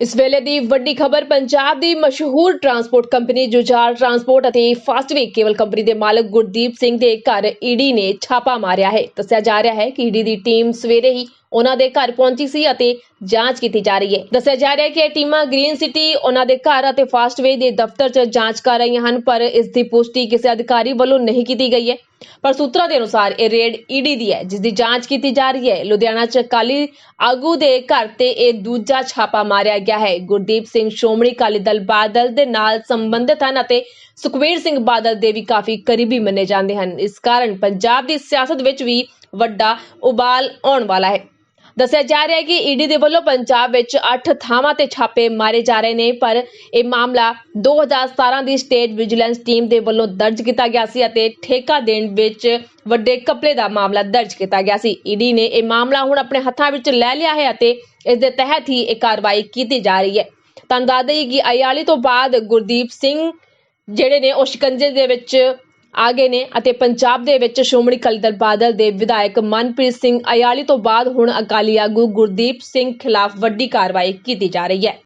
ਇਸ ਵੇਲੇ ਦੀ ਵੱਡੀ ਖਬਰ, ਪੰਜਾਬ ਦੀ ਮਸ਼ਹੂਰ ਟਰਾਂਸਪੋਰਟ ਕੰਪਨੀ ਜੁਝਾਰ ਟਰਾਂਸਪੋਰਟ ਅਤੇ ਫਾਸਟਵੇ ਕੇਬਲ ਕੰਪਨੀ ਦੇ ਮਾਲਕ ਗੁਰਦੀਪ ਸਿੰਘ ਦੇ ਘਰ ਈਡੀ ਨੇ ਛਾਪਾ ਮਾਰਿਆ ਹੈ। ਦੱਸਿਆ ਜਾ ਰਿਹਾ ਹੈ ਕਿ ਈਡੀ ਦੀ ਟੀਮ ਸਵੇਰੇ ਹੀ ਉਹਨਾਂ ਦੇ ਘਰ ਪਹੁੰਚੀ ਸੀ ਅਤੇ ਜਾਂਚ ਕੀਤੀ ਜਾ ਰਹੀ ਹੈ। ਦੱਸਿਆ ਜਾ ਰਿਹਾ ਹੈ ਕਿ ਇਹ ਟੀਮਾਂ ਗ੍ਰੀਨ ਸਿਟੀ, ਉਹਨਾਂ ਦੇ ਘਰ ਅਤੇ ਫਾਸਟਵੇ ਦੇ ਦਫ਼ਤਰ 'ਚ ਜਾਂਚ ਕਰ ਰਹੀਆਂ ਹਨ, ਪਰ ਇਸ ਦੀ ਪੁਸ਼ਟੀ ਕਿਸੇ ਅਧਿਕਾਰੀ ਵੱਲੋਂ ਨਹੀਂ ਕੀਤੀ ਗਈ ਹੈ। ਪਰ ਸੂਤਰਾਂ ਦੇ ਅਨੁਸਾਰ ਇਹ ਰੇਡ ਈਡੀ ਦੀ ਹੈ, ਜਿਸ ਦੀ ਜਾਂਚ ਕੀਤੀ ਜਾ ਰਹੀ ਹੈ। ਲੁਧਿਆਣਾ 'ਚ ਅਕਾਲੀ ਆਗੂ ਦੇ ਘਰ ਤੇ ਇਹ ਦੂਜਾ ਛਾਪਾ ਮਾਰਿਆ ਗਿਆ ਹੈ। ਗੁਰਦੀਪ ਸਿੰਘ ਸ਼੍ਰੋਮਣੀ ਅਕਾਲੀ ਦਲ ਬਾਦਲ ਦੇ ਨਾਲ ਸੰਬੰਧਿਤ ਹਨ ਅਤੇ ਸੁਖਬੀਰ ਸਿੰਘ ਬਾਦਲ ਦੇ ਵੀ ਕਾਫੀ ਕਰੀਬੀ ਮੰਨੇ ਜਾਂਦੇ ਹਨ। ਇਸ ਕਾਰਨ ਪੰਜਾਬ ਦੀ ਸਿਆਸਤ ਵਿੱਚ ਵੀ ਵੱਡਾ ਉਬਾਲ ਆਉਣ ਵਾਲਾ ਹੈ। ਦੱਸਿਆ ਜਾ ਰਿਹਾ ਹੈ ਕਿ ਈਡੀ ਦੇ ਵੱਲੋਂ ਪੰਜਾਬ ਵਿੱਚ 8 ਥਾਵਾਂ ਤੇ ਛਾਪੇ ਮਾਰੇ ਜਾ ਰਹੇ ਨੇ, ਪਰ ਇਹ ਮਾਮਲਾ 2017 ਦੀ ਸਟੇਟ ਵਿਜੀਲੈਂਸ ਟੀਮ ਦੇ ਵੱਲੋਂ ਦਰਜ ਕੀਤਾ ਗਿਆ ਸੀ ਅਤੇ ਠੇਕਾ ਦੇਣ ਵਿੱਚ ਵੱਡੇ ਕਪਲੇ ਦਾ ਮਾਮਲਾ ਦਰਜ ਕੀਤਾ ਗਿਆ ਸੀ। ਈਡੀ ਨੇ ਇਹ ਮਾਮਲਾ ਹੁਣ ਆਪਣੇ ਹੱਥਾਂ ਵਿੱਚ ਲੈ ਲਿਆ ਹੈ ਅਤੇ ਇਸ ਦੇ ਤਹਿਤ ਹੀ ਇਹ ਕਾਰਵਾਈ ਕੀਤੀ ਜਾ ਰਹੀ ਹੈ। ਤੁਹਾਨੂੰ ਦੱਸ ਦਈਏ ਕਿ ਅਯਾਲੀ ਤੋਂ ਬਾਅਦ ਗੁਰਦੀਪ ਸਿੰਘ ਜਿਹੜੇ ਨੇ ਉਹ ਸ਼ਿਕੰਜੇ ਦੇ ਵਿੱਚ ਆ ਗਏ ਨੇ ਅਤੇ ਪੰਜਾਬ ਦੇ ਵਿੱਚ ਸ਼੍ਰੋਮਣੀ ਅਕਾਲੀ ਦਲ ਬਾਦਲ ਦੇ ਵਿਧਾਇਕ ਮਨਪ੍ਰੀਤ ਸਿੰਘ ਅਯਾਲੀ ਤੋਂ ਬਾਅਦ ਹੁਣ ਅਕਾਲੀ ਆਗੂ ਗੁਰਦੀਪ ਸਿੰਘ ਖਿਲਾਫ ਵੱਡੀ ਕਾਰਵਾਈ ਕੀਤੀ ਜਾ ਰਹੀ ਹੈ।